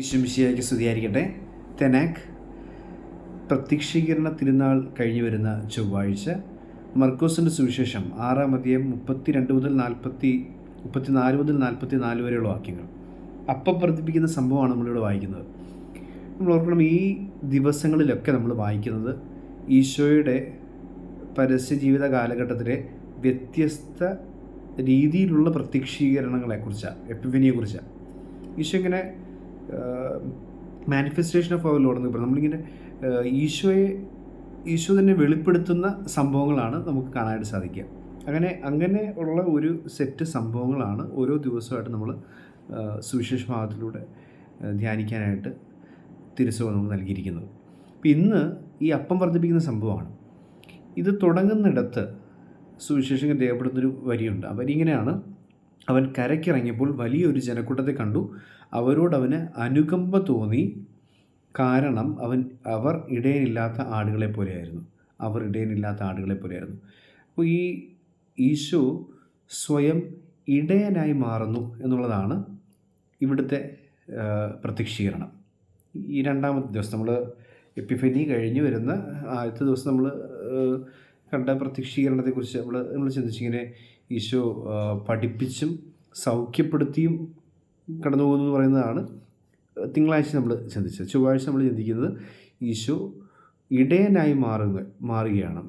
ഈശ്വമിശിയായിക്ക് സ്തുതിയായിരിക്കട്ടെ. തെനാക് പ്രത്യക്ഷീകരണ തിരുനാൾ കഴിഞ്ഞു വരുന്ന ചൊവ്വാഴ്ച മർക്കോസിന്റെ സുവിശേഷം ആറാം അധ്യായം മുപ്പത്തി രണ്ട് മുതൽ നാൽപ്പത്തി മുപ്പത്തി നാല് മുതൽ നാൽപ്പത്തി നാല് വരെയുള്ള വാക്യങ്ങൾ. അപ്പം വർദ്ധിപ്പിക്കുന്ന സംഭവമാണ് നമ്മളിവിടെ വായിക്കുന്നത്. നമ്മൾ ഓർക്കണം ഈ ദിവസങ്ങളിലൊക്കെ നമ്മൾ വായിക്കുന്നത് ഈശോയുടെ പരസ്യ ജീവിത കാലഘട്ടത്തിലെ വ്യത്യസ്ത രീതിയിലുള്ള പ്രത്യക്ഷീകരണങ്ങളെക്കുറിച്ചാണ് എപ്പിഫനിയെക്കുറിച്ചാണ്. ഈശോ ഇങ്ങനെ മാനിഫെസ്റ്റേഷൻ ഓഫ് അവർ ലോഡ് എന്ന് പറയും. നമ്മളിങ്ങനെ ഈശോയെ ഈശോ തന്നെ വെളിപ്പെടുത്തുന്ന സംഭവങ്ങളാണ് നമുക്ക് കാണാനായിട്ട് സാധിക്കുക. അങ്ങനെ അങ്ങനെ ഉള്ള ഒരു സെറ്റ് സംഭവങ്ങളാണ് ഓരോ ദിവസമായിട്ട് നമ്മൾ സുവിശേഷ ഭാഗത്തിലൂടെ ധ്യാനിക്കാനായിട്ട് തിരുസഭ നമുക്ക് നൽകിയിരിക്കുന്നത്. അപ്പം ഇന്ന് ഈ അപ്പം വർദ്ധിപ്പിക്കുന്ന സംഭവമാണ്. ഇത് തുടങ്ങുന്നിടത്ത് സുവിശേഷം രേഖപ്പെടുന്നൊരു വരിയുണ്ട്. വരി ഇങ്ങനെയാണ്. അവൻ കരയ്ക്കിറങ്ങിയപ്പോൾ വലിയൊരു ജനക്കൂട്ടത്തെ കണ്ടു. അവരോടവന് അനുകമ്പ തോന്നി. കാരണം അവൻ അവർ ഇടയനില്ലാത്ത ആടുകളെ പോലെയായിരുന്നു അവർ ഇടയനില്ലാത്ത ആടുകളെ പോലെയായിരുന്നു അപ്പോൾ ഈ ഈശോ സ്വയം ഇടയനായി മാറുന്നു എന്നുള്ളതാണ് ഇവിടുത്തെ പ്രത്യക്ഷീകരണം. ഈ രണ്ടാമത്തെ ദിവസം നമ്മൾ എപ്പിഫനി കഴിഞ്ഞ് വരുന്ന ആദ്യത്തെ ദിവസം നമ്മൾ കണ്ട പ്രത്യക്ഷീകരണത്തെക്കുറിച്ച് നമ്മൾ നമ്മൾ ചിന്തിച്ചിങ്ങനെ ഈശോ പഠിപ്പിച്ചും സൗഖ്യപ്പെടുത്തിയും കടന്നു പോകുന്നു എന്ന് പറയുന്നതാണ് തിങ്കളാഴ്ച നമ്മൾ ചിന്തിച്ചത്. ചൊവ്വാഴ്ച നമ്മൾ ചിന്തിക്കുന്നത് ഈശോ ഇടയനായി മാറുക മാറുകയാണ്.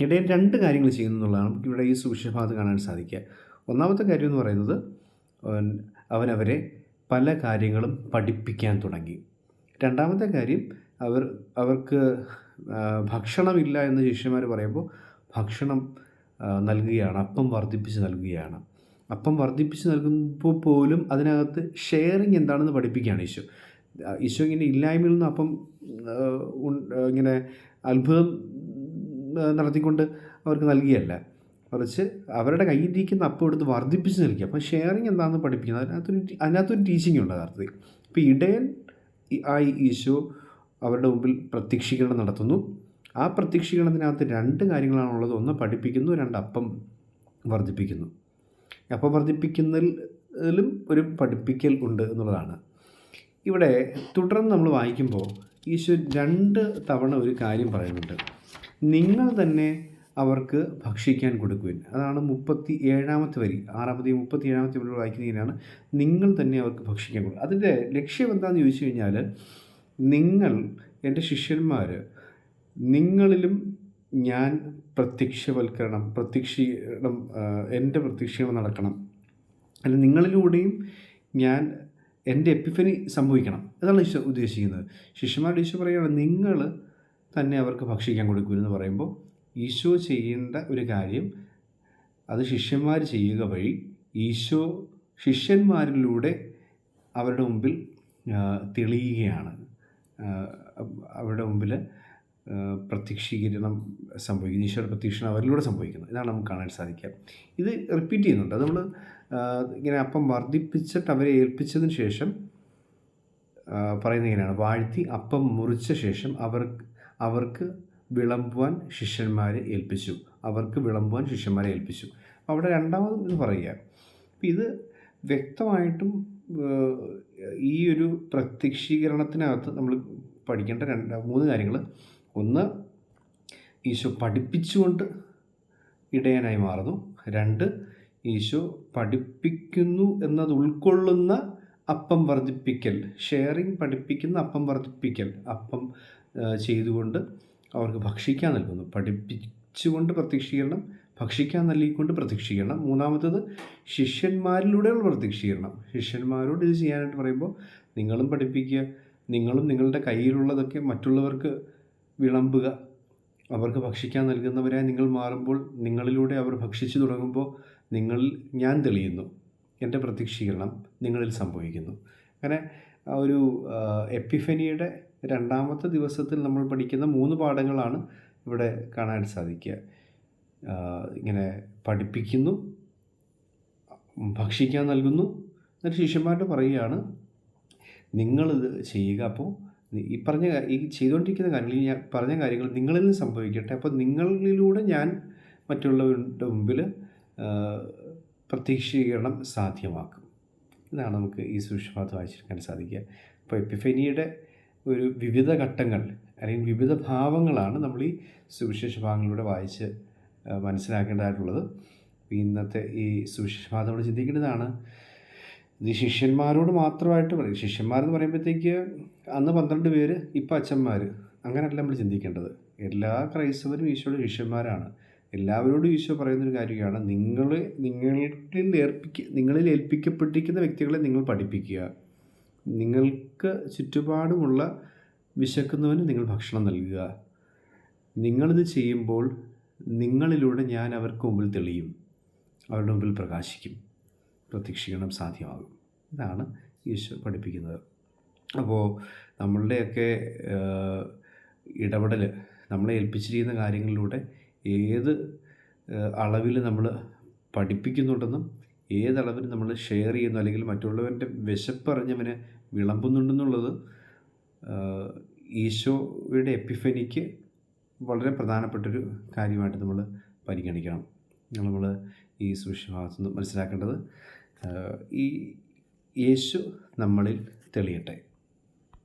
ഇടയൻ രണ്ട് കാര്യങ്ങൾ ചെയ്യുന്നു എന്നുള്ളതാണ് ഇവിടെ ഈ സുവിശേഷഭാഗത്ത് കാണാൻ സാധിക്കുക. ഒന്നാമത്തെ കാര്യം എന്ന് പറയുന്നത് അവനവരെ പല കാര്യങ്ങളും പഠിപ്പിക്കാൻ തുടങ്ങി. രണ്ടാമത്തെ കാര്യം അവർ അവർക്ക് ഭക്ഷണമില്ല എന്ന് ശിഷ്യന്മാർ പറയുമ്പോൾ ഭക്ഷണം നൽകുകയാണ്. അപ്പം വർദ്ധിപ്പിച്ച് നൽകുകയാണ്. അപ്പം വർദ്ധിപ്പിച്ച് നൽകുമ്പോൾ പോലും അതിനകത്ത് ഷെയറിങ് എന്താണെന്ന് പഠിപ്പിക്കുകയാണ് ഈശോ. ഈശു ഇങ്ങനെ ഇല്ലായ്മയിൽ നിന്ന് അപ്പം ഇങ്ങനെ അത്ഭുതം നടത്തിക്കൊണ്ട് അവർക്ക് നൽകിയല്ല. മറിച്ച് അവരുടെ കയ്യിലിരിക്കുന്ന അപ്പം എടുത്ത് വർദ്ധിപ്പിച്ച് നൽകി അപ്പം ഷെയറിങ് എന്താണെന്ന് പഠിപ്പിക്കുന്നത്. അതിനകത്തൊരു അതിനകത്തൊരു ടീച്ചിങ് ഉണ്ട് യഥാർത്ഥത്തിൽ. ഇപ്പോൾ ഇടയൻ ആയി ഈശോ അവരുടെ മുമ്പിൽ പ്രത്യക്ഷീകരണം നടത്തുന്നു. ആ പ്രത്യക്ഷീകരണത്തിനകത്ത് രണ്ട് കാര്യങ്ങളാണുള്ളത്. ഒന്ന് പഠിപ്പിക്കുന്നു രണ്ട് അപ്പം വർദ്ധിപ്പിക്കുന്നു. അപ്പം വർദ്ധിപ്പിക്കുന്നതിലും ഒരു പഠിപ്പിക്കൽ ഉണ്ട് എന്നുള്ളതാണ്. ഇവിടെ തുടർന്ന് നമ്മൾ വായിക്കുമ്പോൾ ഈശോ രണ്ട് തവണ ഒരു കാര്യം പറയുന്നുണ്ട്. നിങ്ങൾ തന്നെ അവർക്ക് ഭക്ഷിക്കാൻ കൊടുക്കുവിൻ. അതാണ് മുപ്പത്തി ഏഴാമത്തെ വരി. ആറാമത്തെ മുപ്പത്തി ഏഴാമത്തെ വരി വായിക്കുന്നതിനാണ് നിങ്ങൾ തന്നെ അവർക്ക് ഭക്ഷിക്കാൻ കൊടുക്കുക അതിന്റെ ലക്ഷ്യം എന്താണെന്ന് ചോദിച്ചു കഴിഞ്ഞാൽ നിങ്ങൾ എന്റെ ശിഷ്യന്മാർ നിങ്ങളിലും ഞാൻ പ്രത്യക്ഷവൽക്കരണം പ്രത്യക്ഷീകരണം എന്റെ പ്രത്യക്ഷീകരണം നടക്കണം. അല്ല നിങ്ങളിലൂടെയും ഞാൻ എന്റെ എപ്പിഫനി സംഭവിക്കണം. അതാണ് ഈശോ ഉദ്ദേശിക്കുന്നത്. ശിഷ്യന്മാരുടെ ഈശോ പറയുകയാണ് നിങ്ങൾ തന്നെ അവർക്ക് ഭക്ഷിക്കാൻ കൊടുക്കുമെന്ന് പറയുമ്പോൾ ഈശോ ചെയ്യേണ്ട ഒരു കാര്യം അത് ശിഷ്യന്മാർ ചെയ്യുക വഴി ഈശോ ശിഷ്യന്മാരിലൂടെ അവരുടെ മുമ്പിൽ തെളിയുകയാണ്. അവരുടെ മുമ്പിൽ പ്രത്യക്ഷീകരണം സംഭവിക്കുന്നു. ഈശ്വര പ്രത്യക്ഷണം അവരിലൂടെ സംഭവിക്കുന്നു. ഇതാണ് നമുക്ക് കാണാൻ സാധിക്കുക. ഇത് റിപ്പീറ്റ് ചെയ്യുന്നുണ്ട്. അത് നമ്മൾ ഇങ്ങനെ അപ്പം വർദ്ധിപ്പിച്ചിട്ട് അവരെ ഏൽപ്പിച്ചതിന് ശേഷം പറയുന്ന പറയുന്നത് ഇങ്ങനെയാണ്. വാഴ്ത്തി അപ്പം മുറിച്ച ശേഷം അവർക്ക് അവർക്ക് വിളമ്പുവാൻ ശിഷ്യന്മാരെ ഏൽപ്പിച്ചു. അവർക്ക് വിളമ്പുവാൻ ശിഷ്യന്മാരെ ഏൽപ്പിച്ചു. അവിടെ രണ്ടാമതും ഇത് പറയുക. ഇത് വ്യക്തമായിട്ടും ഈ ഒരു പ്രത്യക്ഷീകരണത്തിനകത്ത് നമ്മൾ പഠിക്കേണ്ട രണ്ട് മൂന്ന് കാര്യങ്ങൾ. ഒന്ന് ഈശോ പഠിപ്പിച്ചുകൊണ്ട് ഇടയനായി മാറുന്നു. രണ്ട് ഈശോ പഠിപ്പിക്കുന്നു എന്നത് ഉൾക്കൊള്ളുന്ന അപ്പം വർദ്ധിപ്പിക്കൽ ഷെയറിങ് പഠിപ്പിക്കുന്ന അപ്പം വർദ്ധിപ്പിക്കൽ അപ്പം ചെയ്തുകൊണ്ട് അവർക്ക് ഭക്ഷിക്കാൻ നൽകുന്നു. പഠിപ്പിച്ചുകൊണ്ട് പ്രത്യക്ഷീകരണം ഭക്ഷിക്കാൻ നൽകിക്കൊണ്ട് പ്രത്യക്ഷീകരണം മൂന്നാമത്തത് ശിഷ്യന്മാരിലൂടെയുള്ള പ്രത്യക്ഷീകരണം ശിഷ്യന്മാരോട് ഇത് ചെയ്യാനായിട്ട് പറയുമ്പോൾ നിങ്ങളും പഠിപ്പിക്കുക നിങ്ങളും നിങ്ങളുടെ കയ്യിലുള്ളതൊക്കെ മറ്റുള്ളവർക്ക് വിളമ്പുക. അവർക്ക് ഭക്ഷിക്കാൻ നൽകുന്നവരായി നിങ്ങൾ മാറുമ്പോൾ നിങ്ങളിലൂടെ അവർ ഭക്ഷിച്ചു തുടങ്ങുമ്പോൾ നിങ്ങൾ ഞാൻ തെളിയുന്നു. എന്റെ പ്രത്യക്ഷീകരണം നിങ്ങളിൽ സംഭവിക്കുന്നു. അങ്ങനെ ഒരു എപ്പിഫനിയുടെ രണ്ടാമത്തെ ദിവസത്തിൽ നമ്മൾ പഠിക്കുന്ന മൂന്ന് പാഠങ്ങളാണ് ഇവിടെ കാണാൻ സാധിക്കുക. ഇങ്ങനെ പഠിപ്പിക്കുന്നു ഭക്ഷിക്കാൻ നൽകുന്നു. എന്നിട്ട് ശിഷ്യന്മാരോട് പറയുകയാണ് നിങ്ങളിത് ചെയ്യുക അപ്പോൾ ഈ പറഞ്ഞ ഈ ചെയ്തുകൊണ്ടിരിക്കുന്ന കാര്യങ്ങളിൽ ഞാൻ പറഞ്ഞ കാര്യങ്ങൾ നിങ്ങളിൽ നിന്ന് സംഭവിക്കട്ടെ. അപ്പോൾ നിങ്ങളിലൂടെ ഞാൻ മറ്റുള്ളവരുടെ മുമ്പിൽ പ്രതീക്ഷീകരണം സാധ്യമാക്കും. ഇതാണ് നമുക്ക് ഈ സുഷമാത് വായിച്ചെടുക്കാൻ സാധിക്കുക. അപ്പോൾ എപ്പിഫനിയുടെ ഒരു വിവിധ ഘട്ടങ്ങൾ അല്ലെങ്കിൽ വിവിധ ഭാവങ്ങളാണ് നമ്മൾ ഈ സുവിശേഷ ഭാഗങ്ങളിലൂടെ വായിച്ച് മനസ്സിലാക്കേണ്ടതായിട്ടുള്ളത്. ഇന്നത്തെ ഈ സുവിശേഷ ഭാഗം നമ്മൾ ചിന്തിക്കേണ്ടതാണ്. ഇത് ശിഷ്യന്മാരോട് മാത്രമായിട്ട് പറയും. ശിഷ്യന്മാരെന്ന് പറയുമ്പോഴത്തേക്ക് അന്ന് പന്ത്രണ്ട് പേര് ഇപ്പം അച്ഛന്മാർ അങ്ങനെയല്ല നമ്മൾ ചിന്തിക്കേണ്ടത്. എല്ലാ ക്രൈസ്തവരും ഈശോയുടെ ശിഷ്യന്മാരാണ്. എല്ലാവരോടും ഈശോ പറയുന്നൊരു കാര്യമാണ്. നിങ്ങൾ നിങ്ങളിൽ ഏൽപ്പിക്ക നിങ്ങളിൽ ഏൽപ്പിക്കപ്പെട്ടിരിക്കുന്ന വ്യക്തികളെ നിങ്ങൾ പഠിപ്പിക്കുക. നിങ്ങൾക്ക് ചുറ്റുപാടുമുള്ള വിശക്കുന്നവന് നിങ്ങൾ ഭക്ഷണം നൽകുക. നിങ്ങളിത് ചെയ്യുമ്പോൾ നിങ്ങളിലൂടെ ഞാൻ അവർക്ക് മുമ്പിൽ തെളിയും. അവരുടെ മുമ്പിൽ പ്രകാശിക്കും. പ്രത്യക്ഷീകരണം സാധ്യമാകും. ഇതാണ് ഈശോ പഠിപ്പിക്കുന്നത്. അപ്പോൾ നമ്മളുടെയൊക്കെ ഇടപെടൽ നമ്മളെ ഏൽപ്പിച്ചിരിക്കുന്ന കാര്യങ്ങളിലൂടെ ഏത് അളവിൽ നമ്മൾ പഠിപ്പിക്കുന്നുണ്ടെന്നും ഏതളവിൽ നമ്മൾ ഷെയർ ചെയ്യുന്നു അല്ലെങ്കിൽ മറ്റുള്ളവന്റെ വിശപ്പറിഞ്ഞവന് വിളമ്പുന്നുണ്ടെന്നുള്ളത് ഈശോയുടെ എപ്പിഫനിക്ക് വളരെ പ്രധാനപ്പെട്ടൊരു കാര്യമായിട്ട് നമ്മൾ പരിഗണിക്കണം. നമ്മൾ ഈ സുവിശ്വാസം മനസ്സിലാക്കേണ്ടത് ഈ യേശു നമ്മളിൽ തെളിയട്ടെ.